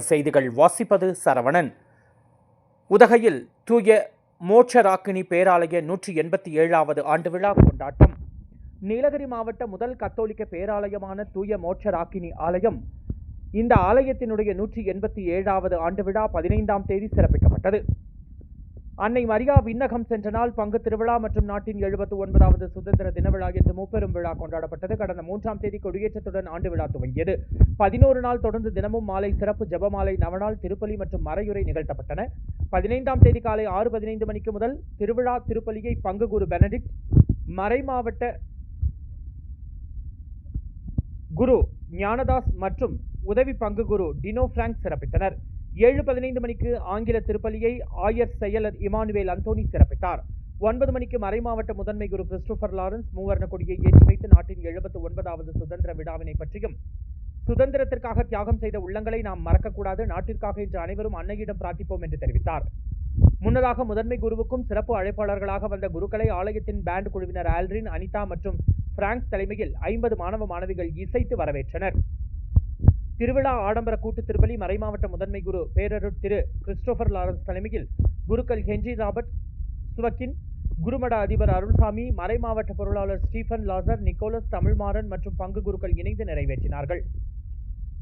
செய்திகள் வாசிப்பது சரவணன். உதகையில் தூய மோட்சராக்கினி பேராலய நூற்றி எண்பத்தி ஏழாவது ஆண்டு விழா கொண்டாட்டம். நீலகிரி மாவட்ட முதல் கத்தோலிக்க பேராலயமான தூய மோட்சராக்கினி ஆலயம் இந்த ஆலயத்தினுடைய நூற்றி எண்பத்தி ஏழாவது ஆண்டு விழா பதினைந்தாம் தேதி சிறப்பிக்கப்பட்டது. அன்னை மரியா விண்ணகம் சென்ற நாள் பங்கு திருவிழா மற்றும் நாட்டின் எழுபத்தி ஒன்பதாவது சுதந்திர தின விழா என்று முப்பெரும் விழா கொண்டாடப்பட்டது. கடந்த மூன்றாம் தேதி கொடியேற்றத்துடன் ஆண்டு விழா துவங்கியது. பதினோரு நாள் தொடர்ந்து தினமும் மாலை சிறப்பு ஜெபமாலை நவநாள் திருப்பலி மற்றும் மறையுரை நிகழ்த்தப்பட்டன. பதினைந்தாம் தேதி காலை ஆறு பதினைந்து மணிக்கு முதல் திருவிழா திருப்பலியை பங்கு குரு பெனடிக்ட் மறை மாவட்ட குரு ஞானதாஸ் மற்றும் உதவி பங்கு குரு டினோ பிராங்க் சிறப்பித்தனர். ஏழு பதினைந்து மணிக்கு ஆங்கில திருப்பலியை ஆயர் செயலர் இமானுவேல் அந்தோனி சிறப்பித்தார். ஒன்பது மணிக்கு மறைமாவட்ட முதன்மை குரு கிறிஸ்டோபர் லாரன்ஸ் மூவர்ண கொடியை ஏற்றி வைத்து நாட்டின் எழுபத்து ஒன்பதாவது சுதந்திர விழாவினை பற்றியும் சுதந்திரத்திற்காக தியாகம் செய்த உள்ளங்களை நாம் மறக்கக்கூடாது நாட்டிற்காக இன்று அனைவரும் அன்னையிடம் பிரார்த்திப்போம் என்று தெரிவித்தார். முன்னதாக முதன்மை குருவுக்கும் சிறப்பு அழைப்பாளர்களாக வந்த குருக்களை ஆலயத்தின் பேண்ட் குழுவினர் ஆல்ரின் அனிதா மற்றும் பிராங்க் தலைமையில் ஐம்பது மாணவ மாணவிகள் இசைத்து வரவேற்றனர். திருவிழா ஆடம்பர கூட்டு திருப்பலி மறைமாவட்ட முதன்மை குரு பேரருட் திரு கிறிஸ்டோபர் லாரன்ஸ் தலைமையில் குருக்கள் ஹென்றி ராபர்ட் சுவக்கின் குருமட அதிபர் அருள்சாமி மறைமாவட்ட பொருளாளர் ஸ்டீஃபன் லாசர் நிக்கோலஸ் தமிழ்மாறன் மற்றும் பங்கு குருக்கள் இணைந்து நிறைவேற்றினார்கள்.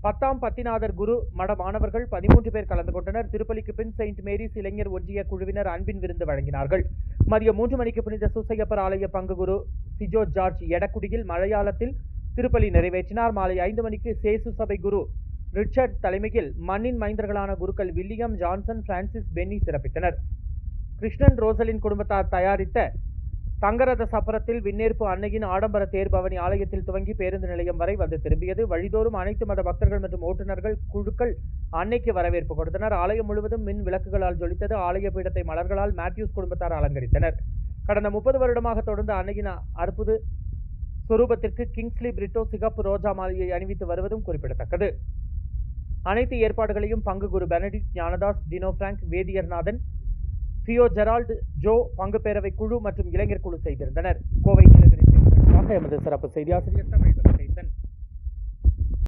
பத்தாம் பத்திநாதர் குரு மட மாணவர்கள் பதிமூன்று பேர் கலந்து கொண்டனர். திருப்பலிக்கு பின் செயின்ட் மேரிஸ் இளைஞர் ஒன்றிய குழுவினர் அன்பின் விருந்து வழங்கினார்கள். மதியம் மூன்று மணிக்கு புனித சூசையப்பர் ஆலய பங்கு குரு சிஜோ ஜார்ஜ் எடக்குடியில் மலையாளத்தில் திருப்பலி நிறைவேற்றினார். மாலை ஐந்து மணிக்கு சேசு சபை குரு ரிச்சர்ட் தலைமையில் மண்ணின் மைந்தர்களான குருக்கள் வில்லியம் ஜான்சன் பிரான்சிஸ் பென்னி சிறப்பித்தனர். கிருஷ்ணன் ரோசலின் குடும்பத்தார் தயாரித்த தங்கரத சப்பரத்தில் விண்ணேற்பு அன்னையின் ஆடம்பர தேர் பவனி ஆலயத்தில் துவங்கி பேருந்து நிலையம் வரை வந்து திரும்பியது. வழிதோறும் அனைத்து மத பக்தர்கள் மற்றும் ஓட்டுநர்கள் குழுக்கள் அன்னைக்கு வரவேற்பு கொடுத்தனர். ஆலயம் முழுவதும் மின் விளக்குகளால் ஜொலித்தது. ஆலய பீடத்தை மலர்களால் மேத்யூஸ் குடும்பத்தார் அலங்கரித்தனர். கடந்த முப்பது வருடமாக தொடர்ந்து அன்னையின் அற்புத சொரூபத்திற்கு கிங்ஸ்லி பிரிட்டோ சிகப்பு ரோஜா மாலையை அணிவித்து வருவதும் குறிப்பிடத்தக்கது. அனைத்து ஏற்பாடுகளையும் பங்கு குரு Benedict Gnanadas Dino Frank Vediyarnathan Pio Gerald Jo பங்கு பேரவை குழு மற்றும் இளைஞர் குழு செய்திருந்தனர். கோவை நீலகிரி செய்திகளுக்காக எமது சிறப்பு செய்தியாசிரியர் தமிழ்